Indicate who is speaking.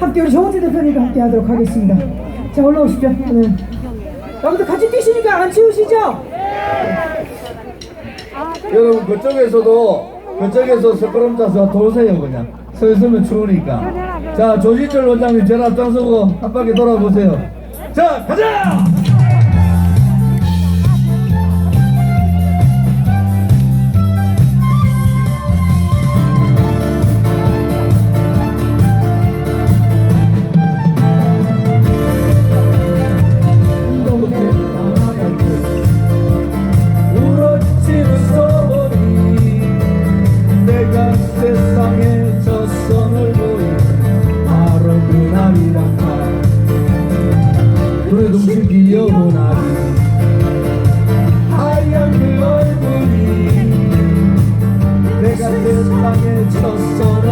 Speaker 1: 함께 우리 정원재 대표님과 함께 하도록 하겠습니다. 자 올라오십시오. 네. 여러분들 같이 뛰시니까 안 치우시죠?
Speaker 2: 여러분 그쪽에서도 그쪽에서 스크럼 짜서 도세요 그냥 서 있으면 추우니까 자 조진철 원장님 제일 앞장서고 한 바퀴 돌아보세요 자 가자 붉은빛 비어오나. 하얀 그 얼굴이 내가 세상에 첫 서로